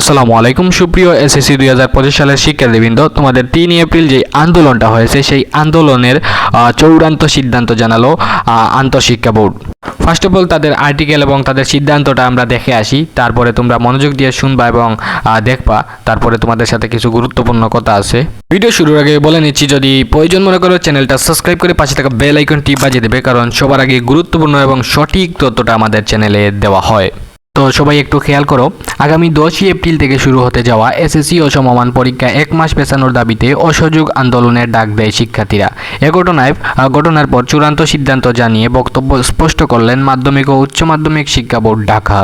আসসালামু আলাইকুম। সুপ্রিয় এসএসসি দুই হাজার পঁচিশ সালের শিক্ষার্থীবৃন্দ, তোমাদের তিন এপ্রিল যে আন্দোলনটা হয়েছে, সেই আন্দোলনের চূড়ান্ত সিদ্ধান্ত জানালো আন্তঃশিক্ষা বোর্ড। ফার্স্ট অফ অল তাদের আর্টিকেল এবং তাদের সিদ্ধান্তটা আমরা দেখে আসি। তারপরে তোমরা মনোযোগ দিয়ে শুনবা এবং দেখবা। তারপরে তোমাদের সাথে কিছু গুরুত্বপূর্ণ কথা আছে। ভিডিও শুরুর আগে বলে নিচ্ছি, যদি প্রয়োজন মনে করো চ্যানেলটা সাবস্ক্রাইব করে পাশে থাকা বেল আইকনটি বাজিয়ে দেবে, কারণ সবার আগে গুরুত্বপূর্ণ এবং সঠিক তথ্যটা আমাদের চ্যানেলে দেওয়া হয়। তো সবাই একটু খেয়াল করো, আগামী দশই এপ্রিল থেকে শুরু হতে যাওয়া এসএসসি ও সমমান পরীক্ষা এক মাস পেছানোর দাবিতে অসহযোগ আন্দোলনের ডাক দেয় শিক্ষার্থীরা। এ ঘটনায় ঘটনার পর চূড়ান্ত সিদ্ধান্ত জানিয়ে বক্তব্য স্পষ্ট করলেন মাধ্যমিক ও উচ্চ মাধ্যমিক শিক্ষা বোর্ড ঢাকা।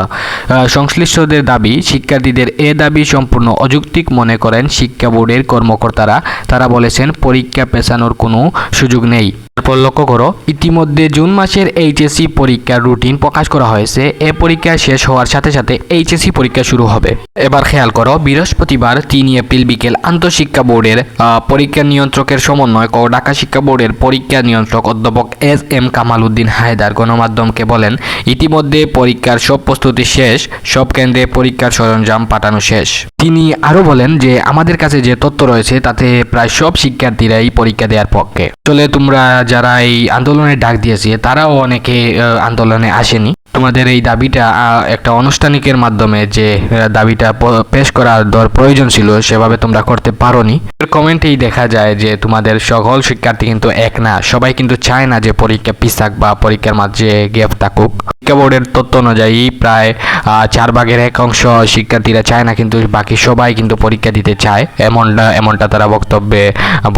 সংশ্লিষ্টদের দাবি, শিক্ষার্থীদের এ দাবি সম্পূর্ণ অযৌক্তিক মনে করেন শিক্ষা বোর্ডের কর্মকর্তারা। তারা বলেছেন, পরীক্ষা পেছানোর কোনো সুযোগ নেই। তারপর লক্ষ্য করো, ইতিমধ্যে জুন মাসের এইচএসসি পরীক্ষার রুটিন প্রকাশ করা হয়েছে। এ পরীক্ষা শেষ হওয়ার সাথে সাথে এইচএসসি পরীক্ষা শুরু হবে। এবার খেয়াল করো, বৃহস্পতিবার তিন এপ্রিল বিকেল আন্তঃশিক্ষা বোর্ডের পরীক্ষা নিয়ন্ত্রকের সমন্বয়ক ও ঢাকা শিক্ষা বোর্ডের পরীক্ষা নিয়ন্ত্রক অধ্যাপক এস এম কামাল উদ্দিন হায়দার গণমাধ্যমকে বলেন, ইতিমধ্যে পরীক্ষার সব প্রস্তুতি শেষ, সব কেন্দ্রে পরীক্ষার সরঞ্জাম পাঠানো শেষ। তিনি আরও বলেন যে, আমাদের কাছে যে তথ্য রয়েছে, তাতে প্রায় সব শিক্ষার্থীরাই পরীক্ষা দেওয়ার পক্ষে। চলে তোমরা যারা এই আন্দোলনে ডাক দিয়েছে, তারাও অনেকে আন্দোলনে আসেনি। তোমাদের এই দাবিটা একটা আনুষ্ঠানিকের মাধ্যমে যে দাবিটা পেশ করার দর প্রয়োজন ছিল, সেভাবে তোমরা করতে পারোনি। কমেন্টেই দেখা যায় যে তোমাদের সকল শিক্ষার্থী কিন্তু এক না। সবাই কিন্তু চায় না যে পরীক্ষা পিছাক বা পরীক্ষার মাঝে গ্যাপ থাকুক। শিক্ষা বোর্ডের তথ্য অনুযায়ী প্রায় চার ভাগের এক অংশ শিক্ষার্থীরা চায় না, কিন্তু বাকি সবাই কিন্তু পরীক্ষা দিতে চায়। এমনটা এমনটা তারা বক্তব্যে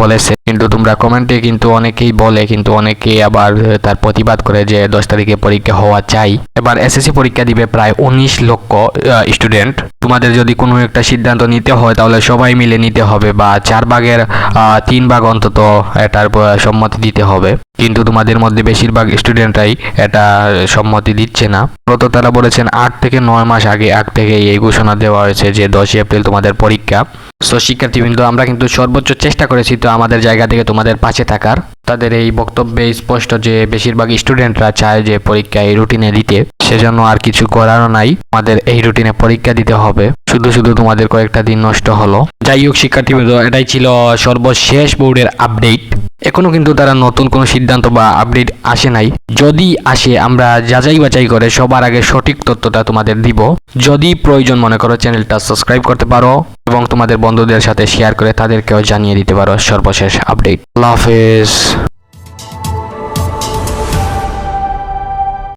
বলেছে। কিন্তু তোমরা কমেন্টে কিন্তু অনেকেই বলে, কিন্তু অনেকেই আবার তার প্রতিবাদ করে যে দশ তারিখে পরীক্ষা হওয়া চাই। এবার এসএসসি পরীক্ষা দিবে প্রায় উনিশ লক্ষ স্টুডেন্ট তোমাদের যদি কোনো একটা সিদ্ধান্ত নিতে হয়, তাহলে সবাই মিলে নিতে হবে বা চার ভাগের তিন ভাগ অন্তত এটার সম্মতি দিতে হবে। কিন্তু তোমাদের মধ্যে বেশিরভাগ স্টুডেন্টরাই এটা সম্মতি দিচ্ছে না। মূলত তারা বলেছেন আট থেকে নয় মাস আগে, আগ থেকে এই ঘোষণা দেওয়া হয়েছে যে দশই এপ্রিল তোমাদের পরীক্ষা। সো শিক্ষার্থীবৃন্দ, আমরা কিন্তু সর্বোচ্চ চেষ্টা করেছি তো আমাদের জায়গা থেকে তোমাদের পাশে থাকার। তাদের এই বক্তব্যে স্পষ্ট যে বেশিরভাগ স্টুডেন্টরা চায় যে পরীক্ষা এই রুটিনে দিতে। সেজন্য আর কিছু করারও নাই। আমাদের এই রুটিনে পরীক্ষা দিতে হবে। শুধু শুধু তোমাদের কয়েকটা দিন নষ্ট হলো। যাই হোক, শিক্ষার্থীবৃন্দ, এটাই ছিল সর্বশেষ বোর্ডের আপডেট এখনও কিন্তু তারা নতুন কোনো সিদ্ধান্ত বা আপডেট আসে নাই। যদি আসে, আমরা যাচাই বাছাই করে সবার আগে সঠিক তথ্যটা তোমাদের দিব। যদি প্রয়োজন মনে করো চ্যানেলটা সাবস্ক্রাইব করতে পারো এবং তোমাদের বন্ধুদের সাথে শেয়ার করে তাদেরকেও জানিয়ে দিতে পারো সর্বশেষ আপডেট আল্লাহ হাফেজ।